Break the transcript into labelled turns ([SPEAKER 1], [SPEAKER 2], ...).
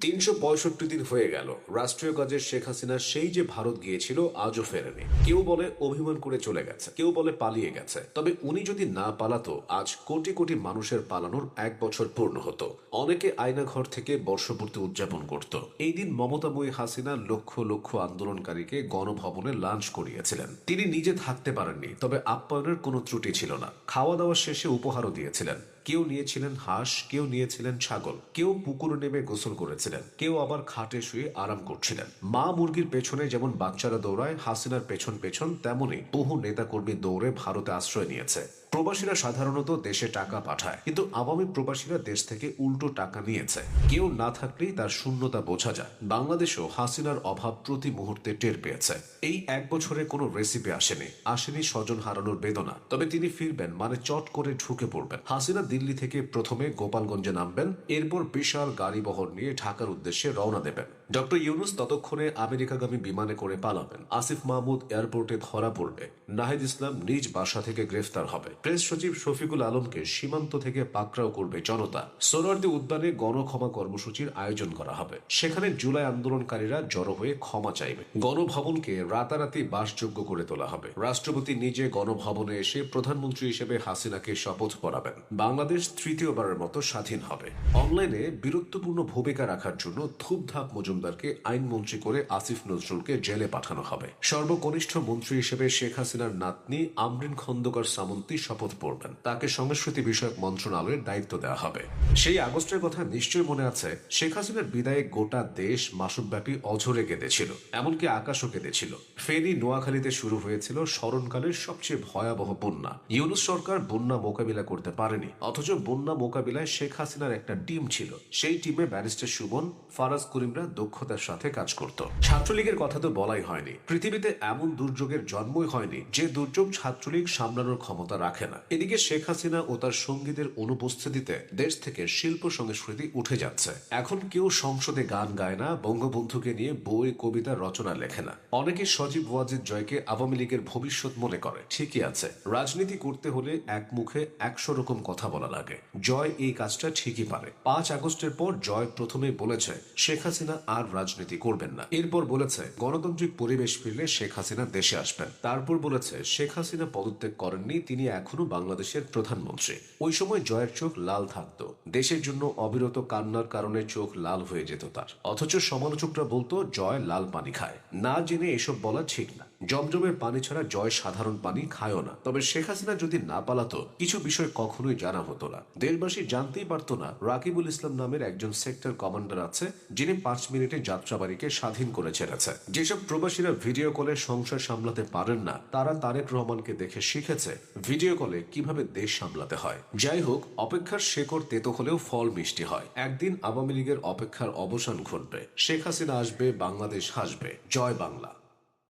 [SPEAKER 1] তিনশো পঁয়ষট্টি দিন হয়ে গেল। রাষ্ট্রীয় কাজের শেখ হাসিনা সেই যে ভারত গিয়েছিল, আজও ফেরেনি। কেউ বলে অভিমান করে চলে গেছে, কেউ বলে পালিয়ে গেছে। তবে উনি যদি না পালাতো, আজ কোটি কোটি মানুষের পালানোর এক বছর পূর্ণ হতো। অনেকে আয়নাঘর থেকে বর্ষপূর্তি উদযাপন করত। এই দিন মমতাময়ী হাসিনা লক্ষ লক্ষ আন্দোলনকারীকে গণভবনে লাঞ্চ করিয়েছিলেন। তিনি নিজে থাকতে পারেননি, তবে আপ্যায়নের কোনো ত্রুটি ছিল না। খাওয়া দাওয়া শেষে উপহারও দিয়েছিলেন। কেউ নিয়েছিলেন হাঁস, কেউ নিয়েছিলেন ছাগল, কেউ পুকুরে নেমে গোসল করেছিলেন, কেউ আবার খাটে শুয়ে আরাম করছিলেন। মা মুরগির পেছনে যেমন বাচ্চারা দৌড়ায়, হাসিনার পেছন পেছন তেমনই বহু নেতাকর্মী দৌড়ে ভারতে আশ্রয় নিয়েছে। প্রবাসীরা সাধারণত দেশে টাকা পাঠায়, কিন্তু আওয়ামী প্রবাসীরা দেশ থেকে উল্টো টাকা নিয়েছে। কেউ না থাকলেই তার শূন্যতা বোঝা যায়। বাংলাদেশেও হাসিনার অভাব প্রতি মুহূর্তে টের পেয়েছে। এই এক বছরে কোনো রেসিপি আসেনি আসেনি স্বজন হারানোর বেদনা। তবে তিনি ফিরবেন মানে চট করে ঢুকে পড়বেন। হাসিনা দিল্লি থেকে প্রথমে গোপালগঞ্জে নামবেন এরপর বিশাল গাড়ি বহর নিয়ে ঢাকার উদ্দেশ্যে রওনা দেবেন। ডক্টর ইউনুস ততক্ষণে আমেরিকাগামী বিমানে করে পালাবেন। আসিফ মাহমুদ এয়ারপোর্টে ধরা পড়বে নাহিদ ইসলাম নিজ বাসা থেকে গ্রেফতার হবে। প্রেস সচিব শফিকুল আলমকে সীমান্ত থেকে পাকড়াও করবে জনতা। সোনারদি উদ্যানে গণক্ষমা কর্মসূচির আয়োজন করা হবে। সেখানে জুলাই আন্দোলনকারীরা জড়ো হয়ে ক্ষমা চাইবে। গণভবনকে রাতারাতি বাসযোগ্য করে তোলা হবে। রাষ্ট্রপতি নিজে গণভবনে এসে প্রধানমন্ত্রী হিসেবে হাসিনাকে শপথ পড়াবেন বাংলাদেশ তৃতীয়বারের মতো স্বাধীন হবে। অনলাইনে বীরত্বপূর্ণ ভূমিকা রাখার জন্য ধূপধাপ মজুমদারকে আইনমন্ত্রী করে আসিফ নজরুলকে জেলে পাঠানো হবে। সর্বকনিষ্ঠ মন্ত্রী হিসেবে শেখ হাসিনার নাতনি আমরিন খন্দকার সামন্তি শপথ পড়বেন। তাকে সংস্কৃতি বিষয়ক মন্ত্রণালয়ের দায়িত্ব দেওয়া হবে। সেই আগস্টের কথা নিশ্চয়ই মনে আছে, শেখ হাসিনার বিদায়ে গোটা দেশ মাসব্যাপী অঝরে কেঁদেছিল, এমনকি আকাশও কেঁদেছিল। ফেনী নোয়াখালীতে শুরু হয়েছিল স্মরণকালের সবচেয়ে ভয়াবহ বন্যা। ইউনুস সরকার বন্যা মোকাবিলা করতে পারেনি, অথচ বন্যা মোকাবিলায় শেখ হাসিনার একটা টিম ছিল। সেই টিমে ব্যারিস্টার সুমন, ফারাজ করিমরা দক্ষতার সাথে কাজ করত। ছাত্রলীগের কথা তো বলাই হয়নি। পৃথিবীতে এমন দুর্যোগের জন্মই হয়নি, যে দুর্যোগ ছাত্রলীগ সামলানোর ক্ষমতা রাখে না। এদিকে শেখ হাসিনা ও তার সঙ্গীদের অনুপস্থিতিতে দেশ থেকে শিল্প সংস্কৃতি উঠে যাচ্ছে। এখন কেউ সংসদে গান গায় না, বঙ্গবন্ধুকে নিয়ে বই, কবিতা রচনা লেখে না। অনেকে সজীব ওয়াজিদ জয়কে আওয়ামী লীগের ভবিষ্যৎ মনে করে। ঠিকই আছে, রাজনীতি করতে হলে এক মুখে একশো রকম কথা বলা লাগে। জয় এই কাজটা ঠিকই পারে। পাঁচ আগস্টের পর জয় প্রথমে বলেছে, শেখ হাসিনা আর রাজনীতি করবেন না। এরপর বলেছে, গণতান্ত্রিক পরিবেশ ফিরলে শেখ হাসিনা দেশে আসবেন। তারপর বলেছে, শেখ হাসিনা পদত্যাগ করেননি, তিনি এখনও বাংলাদেশের প্রধানমন্ত্রী। ওই সময় জয়ের চোখ লাল থাকত। দেশের জন্য অবিরত কান্নার কারণে চোখ লাল হয়ে যেত তার। অথচ সমালোচকরা বলতো, জয় লাল পানি খায়। না জেনে এসব বলা ঠিক না। জমজমের পানি ছাড়া জয় সাধারণ পানি খায়ও না। তবে শেখ হাসিনা যদি না পালাতো, কিছু বিষয় কখনোই জানা হতো না। দেশবাসী জানতেই পারতো না, রাকিবুল ইসলাম নামের একজন সেক্টর কমান্ডার আছে, যিনি পাঁচ মিনিটে যাত্রাবাড়িকে স্বাধীন করে ছেড়েছে। যেসব প্রবাসীরা ভিডিও কলে সংসার সামলাতে পারেন না, তারা তারেক রহমানকে দেখে শিখেছে ভিডিও কলে কীভাবে দেশ সামলাতে হয়। যাই হোক, অপেক্ষার শেকড় তেতো হলেও ফল মিষ্টি হয়। একদিন আওয়ামী লীগের অপেক্ষার অবসান ঘটবে। শেখ হাসিনা আসবে, বাংলাদেশ হাসবে। জয় বাংলা।